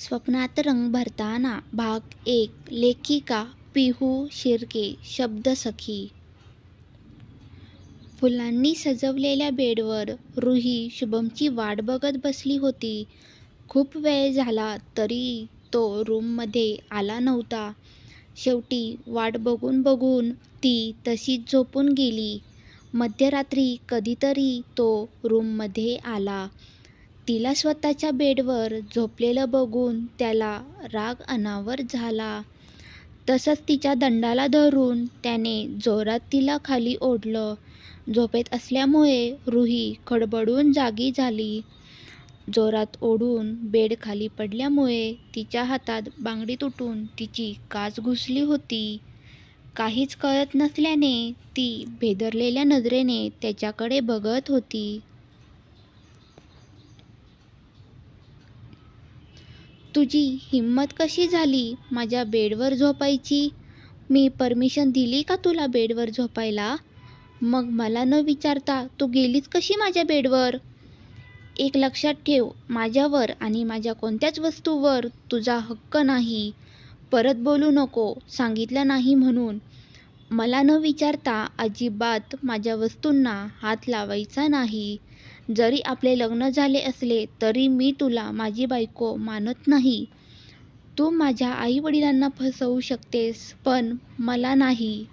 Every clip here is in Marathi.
स्वप्नात रंग भरताना भाग एक लेखिका पिहू शिर्के शब्दसखी फुलांनी सजवलेल्या बेडवर रुही शुभमची वाट बघत बसली होती. खूप वेळ झाला तरी तो रूममध्ये आला नव्हता. शेवटी वाट बघून बघून ती तशीच झोपून गेली. मध्यरात्री कधीतरी तो रूममध्ये आला. तिला स्वतःच्या बेडवर झोपलेलं बघून त्याला राग अनावर झाला. तसंच तिच्या दंडाला धरून त्याने जोरात तिला खाली ओढलं. झोपेत असल्यामुळे रुही खडबडून जागी झाली. जोरात ओढून बेड खाली पडल्यामुळे तिच्या हातात बांगडी तुटून तिची काच घुसली होती. काहीच कळत नसल्याने ती भेदरलेल्या नजरेने त्याच्याकडे बघत होती. तुझी हिंमत कशी झाली माझ्या बेडवर झोपायची? मी परमिशन दिली का तुला बेडवर झोपायला? मग मला न विचारता तू गेलीच कशी माझ्या बेडवर? एक लक्षात ठेव माझ्यावर आणि माझ्या कोणत्याच वस्तूवर तुझा हक्क नाही. परत बोलू नको सांगितलं नाही म्हणून. मला न विचारता अजिबात माझ्या वस्तूंना हात लावायचा नाही. जरी आपले लग्न झाले असले तरी मी तुला माझी बायको मानत नाही. तू माझ्या आईवडिलांना फसवू शकतेस पण मला नाही.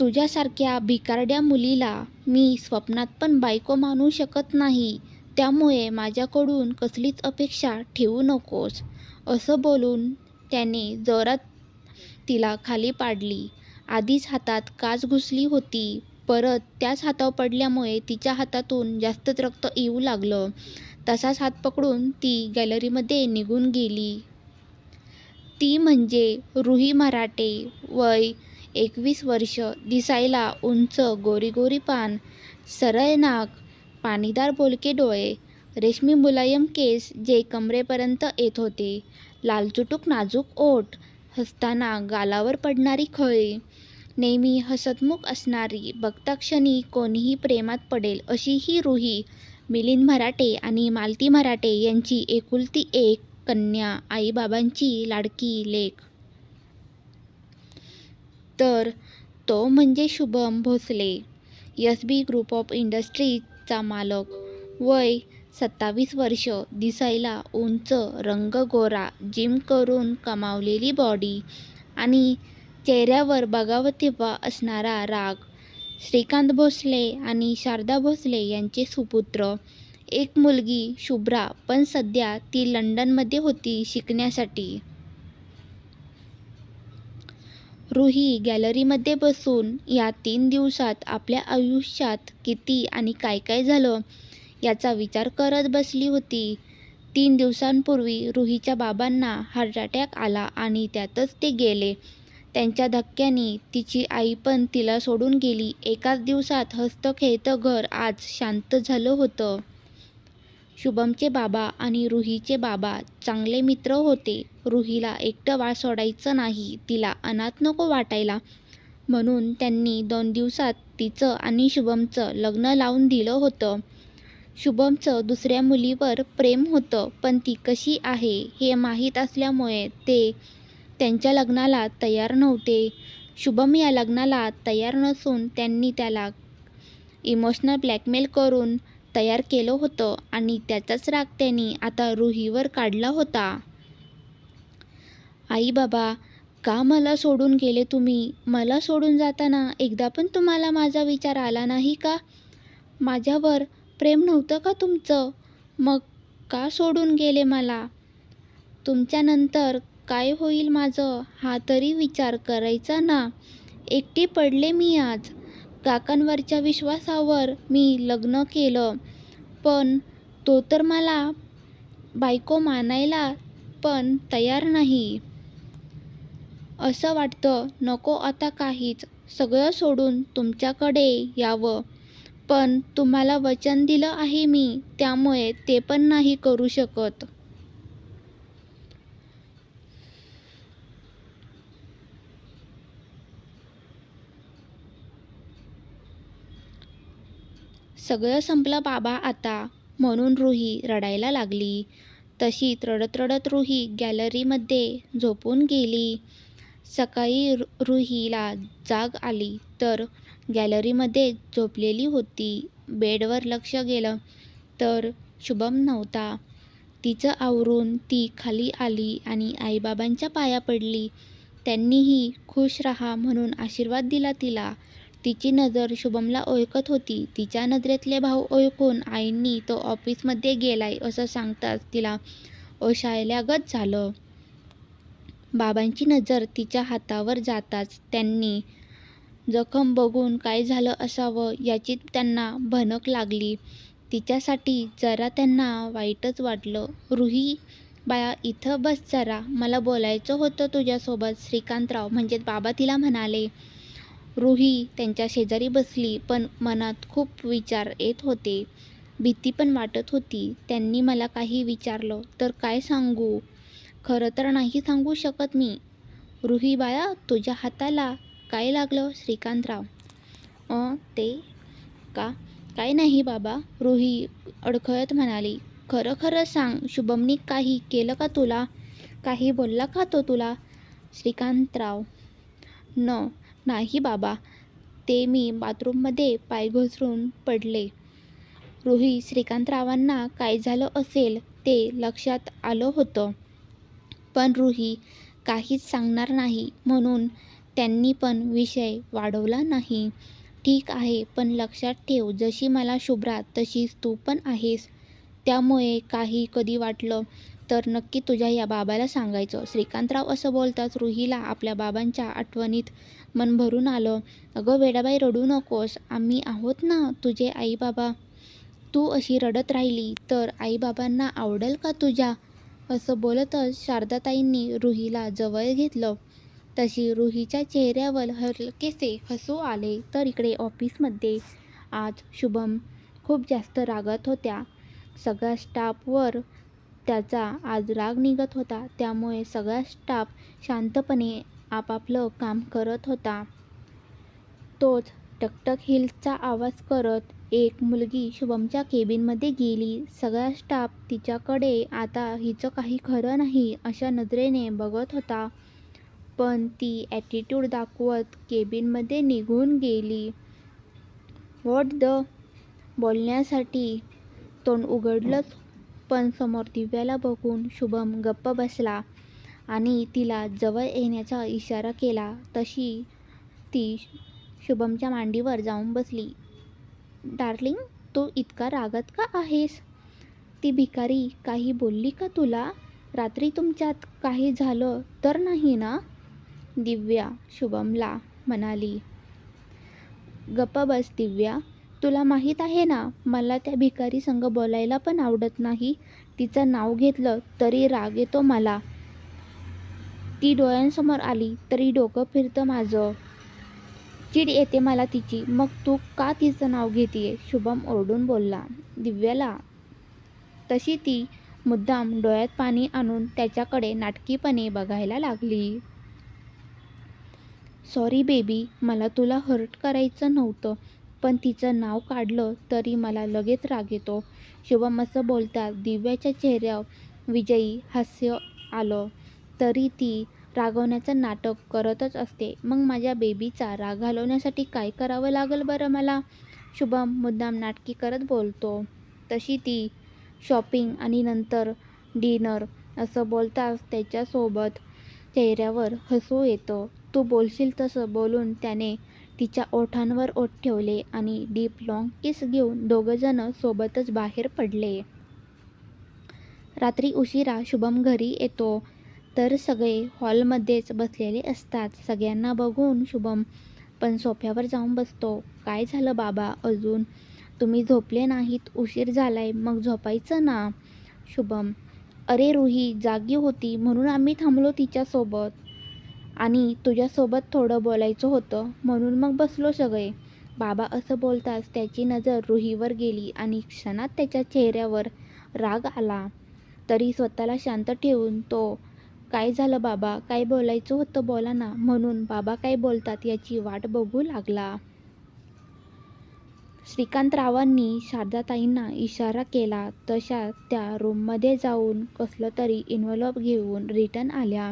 तुझ्यासारख्या भिकारड्या मुलीला मी स्वप्नात पण बायको मानू शकत नाही. त्यामुळे माझ्याकडून कसलीच अपेक्षा ठेवू नकोस. असं बोलून त्याने जोरात तिला खाली पाडली. आधीच हातात काच घुसली होती. परत त्याच हातावर पडल्यामुळे तिच्या हातातून जास्तच रक्त येऊ लागलं. तसाच हात पकडून ती गॅलरीमध्ये निघून गेली. ती म्हणजे रुही मराठे. वय एकवीस वर्ष. दिसायला उंच गोरी गोरी पान. सरळ नाक पाणीदार बोलके डोळे. रेशमी मुलायम केस जे कमरेपर्यंत येत होते. लालचुटूक नाजूक ओठ. हसताना गालावर पडणारी खळी. नेहमी हसतमुख असणारी बघताक्षणी कोणीही प्रेमात पडेल अशी ही रुही. मिलिंद मराठे आणि मालती मराठे यांची एकुलती एक कन्या आईबाबांची लाडकी लेख. तर तो म्हणजे Shubham Bhosale S B group of इंडस्ट्रीजचा मालक. वय सत्तावीस वर्ष दिसायला उंच रंग गोरा जिम करून कमावलेली बॉडी आणि चेहऱ्यावर बघावं तेव्हा असणारा राग. श्रीकांत भोसले आणि शारदा भोसले यांचे सुपुत्र. एक मुलगी शुभ्रा पण सध्या ती लंडनमध्ये होती शिकण्यासाठी. रुही गॅलरीमध्ये बसून या तीन दिवसात आपल्या आयुष्यात किती आणि काय काय झालं याचा विचार करत बसली होती. तीन दिवसांपूर्वी रुहीच्या बाबांना हार्ट अटॅक आला आणि त्यातच ते गेले. त्यांच्या धक्क्याने तिची आई पण तिला सोडून गेली. एकाच दिवसात हस्तखेळतं घर आज शांत झालं होतं. शुभमचे बाबा आणि रुहीचे बाबा चांगले मित्र होते. रुहीला एकटं वाळ सोडायचं नाही. तिला अनाथ नको वाटायला. म्हणून त्यांनी दोन दिवसात तिचं आणि शुभमचं लग्न लावून दिलं होतं. शुभमचं दुसऱ्या मुलीवर प्रेम होतं पण ती कशी आहे हे माहीत असल्यामुळे ते त्यांच्या लग्नाला तयार नव्हते. शुभम या लग्नाला तयार नसून त्यांनी त्याला इमोशनल ब्लॅकमेल करून तयार केलं होतं आणि त्याचाच राग त्यांनी आता रुहीवर काढला होता. आई बाबा का मला सोडून गेले तुम्ही? मला सोडून जाताना एकदा पण तुम्हाला माझा विचार आला नाही का? माझ्यावर प्रेम नव्हतं का तुमचं? मग का सोडून गेले मला? तुमच्यानंतर काय होईल माझं? हा तरी विचार करायचा ना. एकटी पडले मी आज. काकांवरच्या विश्वासावर मी लग्न केलं. पण तो तर मला बायको मानायला पण तयार नाही. असं वाटतं नको आता काहीच. सगळं सोडून तुमच्याकडे यावं. पण तुम्हाला वचन दिलं आहे मी त्यामुळे ते पण नाही करू शकत. सगळं संपलं बाबा आता. म्हणून रुही रडायला लागली. तशी रडत रडत रुही गॅलरीमध्ये झोपून गेली. सकाळी रु रुहीला जाग आली तर गॅलरीमध्ये झोपलेली होती. बेडवर लक्ष गेलं तर शुभम नव्हता. तिचं आवरून ती खाली आली आणि आईबाबांच्या पाया पडली. त्यांनीही खुश राहा म्हणून आशीर्वाद दिला तिला. तिची नजर शुभमला ओळखत होती. तिच्या नजरेतले भाव ओळखून आईंनी तो ऑफिसमध्ये गेलाय असं सांगताच तिला ओशाळल्यागत झालं. बाबांची नजर तिच्या हातावर जाताच त्यांनी जखम बघून काय झालं असावं याची त्यांना भनक लागली. तिच्यासाठी जरा त्यांना वाईटच वाटलं. रुही बाया इथं बस जरा. मला बोलायचं होतं तुझ्यासोबत श्रीकांतराव. म्हणजेच बाबा तिला म्हणाले. रुही त्यांच्या शेजारी बसली पण मनात खूप विचार येत होते. भीती पण वाटत होती. त्यांनी मला काही विचारलं तर काय सांगू? खरं तर नाही सांगू शकत मी. रुही बाया तुझ्या हाताला काय लागलं श्रीकांतराव? अं ते? का? काय नाही बाबा रुही अडखळत म्हणाली. खरं खरं सांग शुभमनी काही केलं का तुला? काही बोलला का तो तुला? श्रीकांतराव? न नाही बाबा. ते मी बाथरूममध्ये पाय घसरून पडले. रोही श्रीकांतरावांना काय झालं असेल ते लक्षात आलं होतं. पण रुही काहीच सांगणार नाही. म्हणून त्यांनी पण विषय वाढवला नाही. ठीक आहे पण लक्षात ठेव जशी मला शुभ्रा तशीच तू पण आहेस. त्यामुळे काही कधी वाटलं तर नक्की तुझ्या या बाबाला सांगायचं. श्रीकांतराव असं बोलताच रुहीला आपल्या बाबांच्या आठवणीत मन भरून आलं. अगं वेडाबाई रडू नकोस. आम्ही आहोत ना तुझे आईबाबा तू अशी रडत राहिली तर आईबाबांना आवडेल का तुझ्या? असं बोलतच शारदाताईंनी रुहीला जवळ घेतलं. तशी रुहीच्या चेहऱ्यावर हलकेसे हसू आले तर इकडे ऑफिसमध्ये. आज शुभम खूप जास्त रागत होत्या. सगळ्या स्टाफवर त्याचा आज राग निघत होता. त्यामुळे सगळा स्टाफ शांतपणे आपापलं काम करत होता. तोच टकटक हिलचा आवाज करत एक मुलगी शुभमच्या केबिनमध्ये गेली. सगळा स्टाफ तिच्याकडे. आता हिचं काही खरं नाही अशा नजरेने बघत होता. पण ती ॲटिट्यूड दाखवत केबिनमध्ये निघून गेली. व्हॉट द बोलण्यासाठी तोंड उघडलंच. पण समोर दिव्याला बघून शुभम गप्प बसला आणि तिला जवळ येण्याचा इशारा केला. तशी ती शुभमच्या मांडीवर जाऊन बसली. डार्लिंग तू इतका रागत का आहेस? ती भिकारी काही बोलली का तुला? रात्री तुमच्यात काही झालं तर नाही ना? दिव्या शुभमला म्हणाली. गप्प बस दिव्या तुला माहीत आहे ना मला त्या भिकारी संग बोलायला पण आवडत नाही. तिचं नाव घेतलं तरी राग येतो मला. ती डोळ्यांसमोर आली तरी डोकं फिरतं माझं. चिड येते मला तिची. मग तू का तिचं नाव घेतीये? शुभम ओरडून बोलला. दिव्याला. तशी ती मुद्दाम डोळ्यात पाणी आणून त्याच्याकडे नाटकीपणे बघायला लागली. सॉरी बेबी मला तुला हर्ट करायचं नव्हतं. पण तिचं नाव काढलं तरी मला लगेच राग येतो. शुभम असं बोलता दिव्याच्या चेहऱ्यावर विजयी हास्य आलं. तरी ती रागवण्याचं नाटक करतच असते. मग माझ्या बेबीचा राग घालवण्यासाठी काय करावं लागेल बरं मला? शुभम मुद्दाम नाटकी करत बोलतो. तशी ती शॉपिंग आणि नंतर डिनर असं बोलताच त्याच्यासोबत चेहऱ्यावर हसू येतं. तू बोलशील तसं बोलून त्याने तिच्या ओठांवर ओठ ठेवले आणि डीप लाँग किस घेऊन दोघंजणं सोबतच बाहेर पडले. रात्री उशिरा शुभम घरी येतो. तर सगळे हॉलमध्येच बसलेले असतात. सगळ्यांना बघून शुभम पण सोफ्यावर जाऊन बसतो. काय झालं बाबा? अजून तुम्ही झोपले नाहीत? उशीर झालाय. मग झोपायचं ना? शुभम अरे रुही जागी होती. म्हणून आम्ही थांबलो तिच्यासोबत. आणि तुझ्यासोबत थोडं बोलायचं होतं. म्हणून मग बसलो सगळे. बाबा असं बोलताच त्याची नजर रुहीवर गेली आणि क्षणात त्याच्या चेहऱ्यावर राग आला. तरी स्वतःला शांत ठेवून तो काय झालं बाबा? काय बोलायचं होतं? बोला ना. म्हणून बाबा काय बोलतात याची वाट बघू लागला. श्रीकांतरावांनी शारदाताईंना इशारा केला. तशा त्या रूममध्ये जाऊन कसलं तरी इन्व्हलॉप घेऊन रिटर्न आल्या.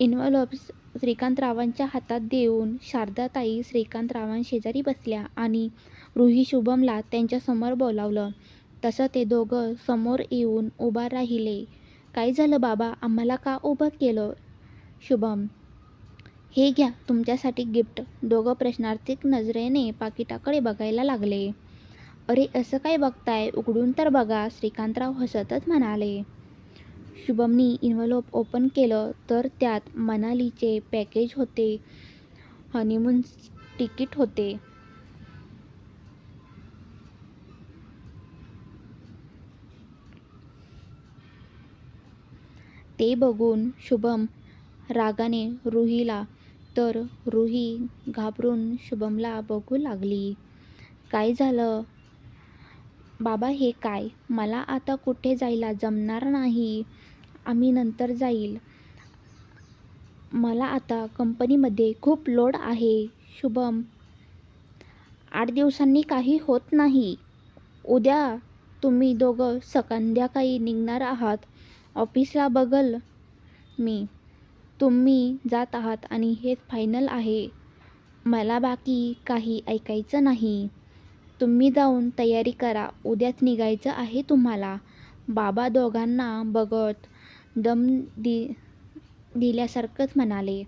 इन्व्हलॉप श्रीकांतरावांच्या हातात देऊन शारदाताई श्रीकांतरावांशेजारी बसल्या आणि रुही शुभमला त्यांच्यासमोर बोलावलं. तसं ते दोघं समोर येऊन उभा राहिले. काय झालं बाबा आम्हाला का उभं केलं? शुभम हे घ्या तुमच्यासाठी गिफ्ट दोघं प्रश्नार्थिक नजरेने पाकिटाकडे बघायला लागले. अरे असं काय बघताय उघडून तर बघा श्रीकांतराव हसतच म्हणाले. शुभमनी इन्व्हलोप ओपन केलं तर त्यात मनालीचे पॅकेज होते. हनीमून तिकीट होते. ते बघून शुभम रागाने रुहीला तर रुही घाबरून शुभमला बघू लागली. काय झालं बाबा हे काय? मला आता कुठे जायला जमणार नाही. आम्ही नंतर जाईल. मला आता कंपनीमध्ये खूप लोड आहे. शुभम आठ दिवसांनी काही होत नाही. उद्या तुम्ही दोघं संध्याकाळी निघणार आहात. ऑफिसला बघल मी. तुम्ही जात आहात आणि हेच फायनल आहे. मला बाकी काही ऐकायचं नाही. तुम्ही जाऊन तयारी करा उद्याच निघायचं आहे तुम्हाला. बाबा दोघांना बघत दम दि दिल्यासारखंच म्हणाले.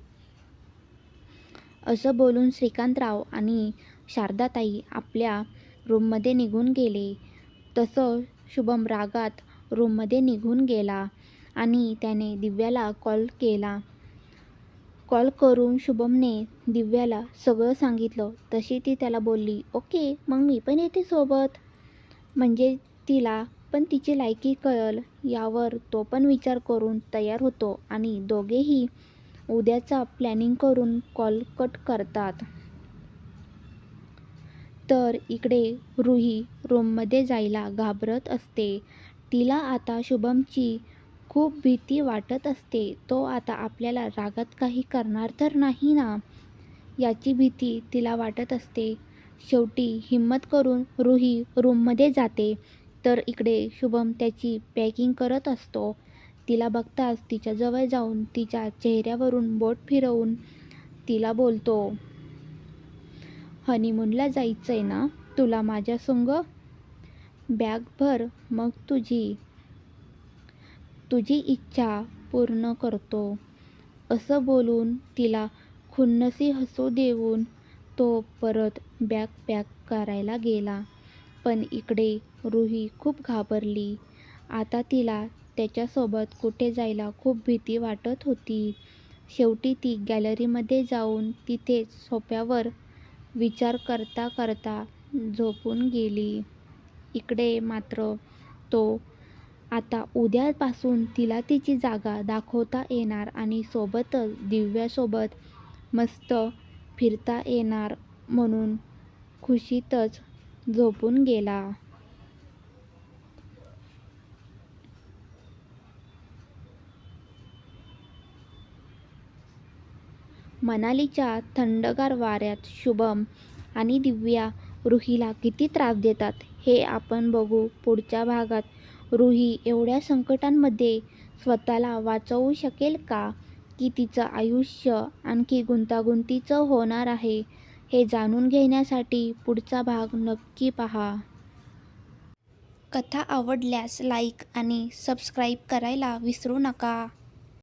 असं बोलून श्रीकांतराव आणि शारदाताई आपल्या रूममध्ये निघून गेले. तसं शुभम रागात रूममध्ये निघून गेला आणि त्याने दिव्याला कॉल केला. कॉल करून शुभमने दिव्याला सगळं सांगितलं तशी ती त्याला बोलली ओके मग मी पण येते सोबत. म्हणजे तिला पण तिची लायकी कळल यावर तो पण विचार करून तयार होतो आणि दोघेही उद्याचा प्लॅनिंग करून कॉल कट करतात. तर इकडे रुही रूममध्ये जायला घाबरत असते. तिला आता शुभमची खूप भीती वाटत असते. तो आता आपल्याला रागात काही करणार तर नाही ना याची भीती तिला वाटत असते. शेवटी हिम्मत करून रुही रूममध्ये जाते तर इकडे शुभम त्याची पॅकिंग करत असतो. तिला बघताच तिच्याजवळ जाऊन तिच्या चेहऱ्यावरून बोट फिरवून तिला बोलतो. हनीमूनला जायचं आहे ना तुला माझ्यासंग? बॅग भर मग तुझी तुझी इच्छा पूर्ण करतो. असं बोलून तिला खुन्नसी हसू देऊन तो परत बॅग पॅक करायला गेला. पण इकडे रुही खूप घाबरली. आता तिला त्याच्यासोबत कुठे जायला खूप भीती वाटत होती. शेवटी ती गॅलरीमध्ये जाऊन तिथेच सोप्यावर विचार करता करता झोपून गेली. इकडे मात्र तो आता उद्यापासून तिला तिची जागा दाखवता येणार आणि सोबतच दिव्यासोबत मस्त फिरता येणार म्हणून खुशीतच झोपून गेला. मनालीच्या थंडगार वाऱ्यात शुभम आणि दिव्या रुहीला किती त्रास देतात हे आपण बघू पुढच्या भागात. रुही एवढ्या संकटांमध्ये स्वतःला वाचवू शकेल का? की तिचं आयुष्य आणखी गुंतागुंतीचं होणार आहे हे जाणून घेण्यासाठी पुढचा भाग नक्की पहा. कथा आवडल्यास लाईक आणि सबस्क्राईब करायला विसरू नका.